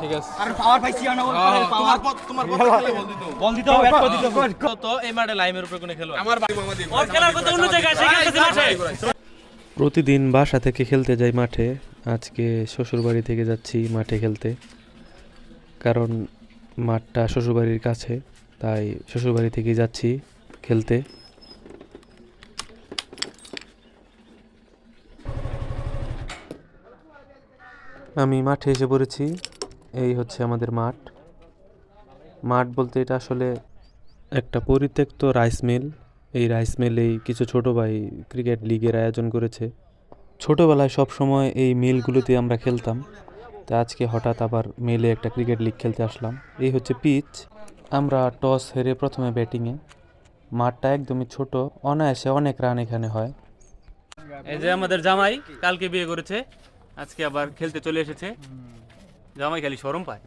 ঠিক আছে। কারণ পাওয়ার পাইছি না ওর পাওয়ার তোমার তোমার বল দিত বল দিতে হবে একটা দিতে হবে। তো এই মাঠে লাইমের উপরে কোনো খেলোয়াড়। আমার বাড়ি মামা ওর খেলার কথা অন্য জায়গায় সেখানে মাঠে। প্রতিদিন বাসা থেকে খেলতে যাই মাঠে। আজকে শ্বশুরবাড়ি থেকে যাচ্ছি মাঠে খেলতে। কারণ মাঠটা শ্বশুরবাড়ির কাছে তাই শ্বশুরবাড়ি থেকে যাচ্ছি খেলতে। আমি মাঠে এসে পড়েছি। এই হচ্ছে আমাদের মাঠ। মাঠ বলতে এটা আসলে একটা পরিত্যক্ত রাইস মিল। এই রাইস মিলেই কিছু ছোট ভাই ক্রিকেট লিগের আয়োজন করেছে। ছোটোবেলায় সব সময় এই মিলগুলোতে আমরা খেলতাম। তো আজকে হঠাৎ আবার মেলে একটা ক্রিকেট লিগ খেলতে আসলাম। এই হচ্ছে পিচ। আমরা টস হেরে প্রথমে ব্যাটিংয়ে। মাঠটা একদমই ছোট। অনায়াসে অনেক রান এখানে হয়। এই যে আমাদের জামাই কালকে বিয়ে করেছে। আজকে আবার খেলতে চলে এসেছে। জামাই খালি সরম পায়।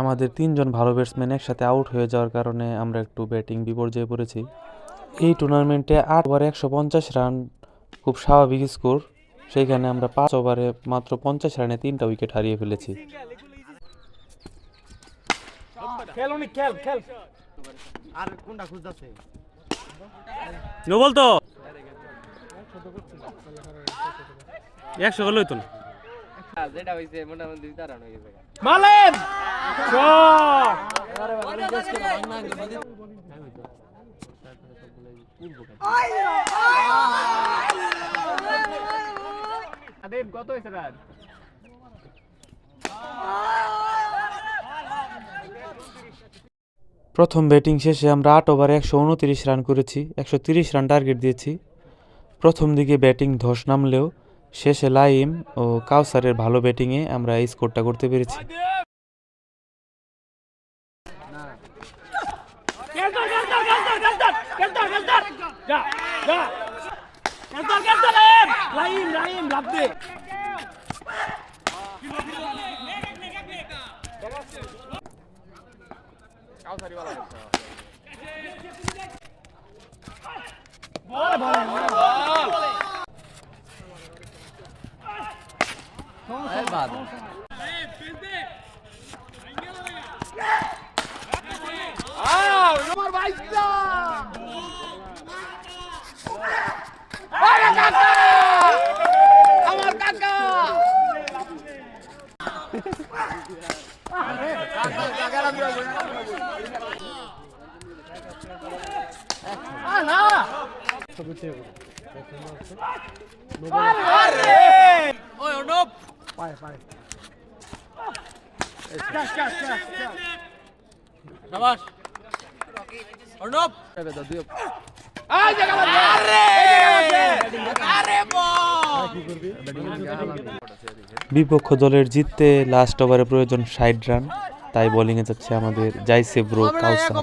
আমাদের তিনজন ভালো ব্যাটসম্যান একসাথে আউট হয়ে যাওয়ার কারণে আমরা একটু ব্যাটিং বিপর্যয়ে পড়েছি। এই টুর্নামেন্টে আট ওভারে একশো পঞ্চাশ রান খুব স্বাভাবিক স্কোর সেইখানে আমরা পাঁচ ওভারে মাত্র পঞ্চাশ রানে তিনটা উইকেট হারিয়ে ফেলেছি। খেল খেল খেল। আর কোনটা খুঁজতাছে? নো বলতো একশো হলোই তো না। যেটা হইছে মোটামুটি তারা হয়ে গেছে। মালেম! শট! আদেব কত হয়েছে রান প্রথম ব্যাটিং শেষে আমরা আট ওভারে একশো উনতিরিশ রান করেছি একশো তিরিশ রান টার্গেট দিয়েছি। প্রথম দিকে ব্যাটিং ধস নামলেও শেষে লাইম ও কাউসারের ভালো ব্যাটিংয়ে আমরা এই স্কোরটা করতে পেরেছি। Ah, Ah, não vai dar! Olha, Cacá! Amor, Cacá! Alah! Alah! শাবাশ Arnab বিপক্ষ দলের জিততে লাস্ট ওভারে প্রয়োজন ষাট রান তাই বোলিংয়ে যাচ্ছে আমাদের জাইসে ব্রো কাউসার।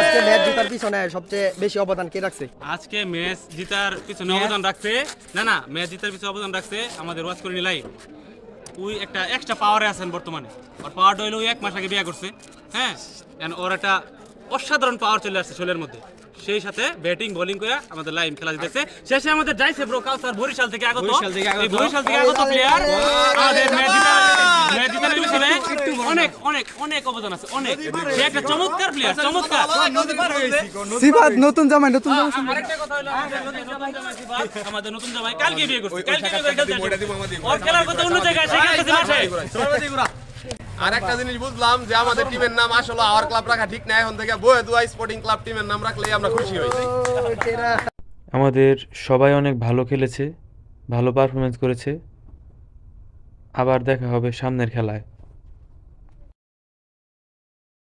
আজকে ম্যাচ জেতার পিছনে সবচেয়ে বেশি অবদান কে রাখছে? আজকে ম্যাচ জিতার পিছনে অবদান রাখছে। না না ম্যাচ জিতার পিছনে অবদান রাখছে আমাদের ওয়াচ করে নিলাই। ওই একটা এক্সট্রা পাওয়ারে আছেন বর্তমানে। আর পাওয়ারটা হইল ওই এক মাস আগে বিয়ে করছে। হ্যাঁ? ওর একটা অসাধারণ পাওয়ার চলে আসছে শোলের মধ্যে। সেই সাথে ব্যাটিং বোলিং করে আমাদের লাইন খেলা জিতেছে শেষে আমাদের যাইছে ব্রো কাউসার বরিশাল থেকে আগত এই বরিশাল থেকে আগত প্লেয়ার আমাদের ম্যাচ জিতার পিছনে অনেক অনেক অনেক অবদান আছে অনেক সে একটা চমৎকার প্লেয়ার চমৎকার সিফাত নতুন জামাই নতুন জামাই আরেকটা কথা হলো আমাদের নতুন জামাই সিফাত, আমাদের নতুন জামাই কালকে বিয়ে করছে কালকে বিয়ে করে খেলতে আসবে। ওর খেলার কথা অন্য জায়গায় সেখানে মাঠে আর একটা জিনিস বুঝলাম যে আমাদের টিমের নাম আসলে আওয়ার ক্লাব রাখা ঠিক না, এখন থেকে বয়ে দুয়া স্পোর্টিং ক্লাব টিমের নাম রাখলেই আমরা খুশি হই। আমাদের সবাই অনেক ভালো খেলেছে, ভালো পারফরমেন্স করেছে। আবার দেখা হবে সামনের খেলায়।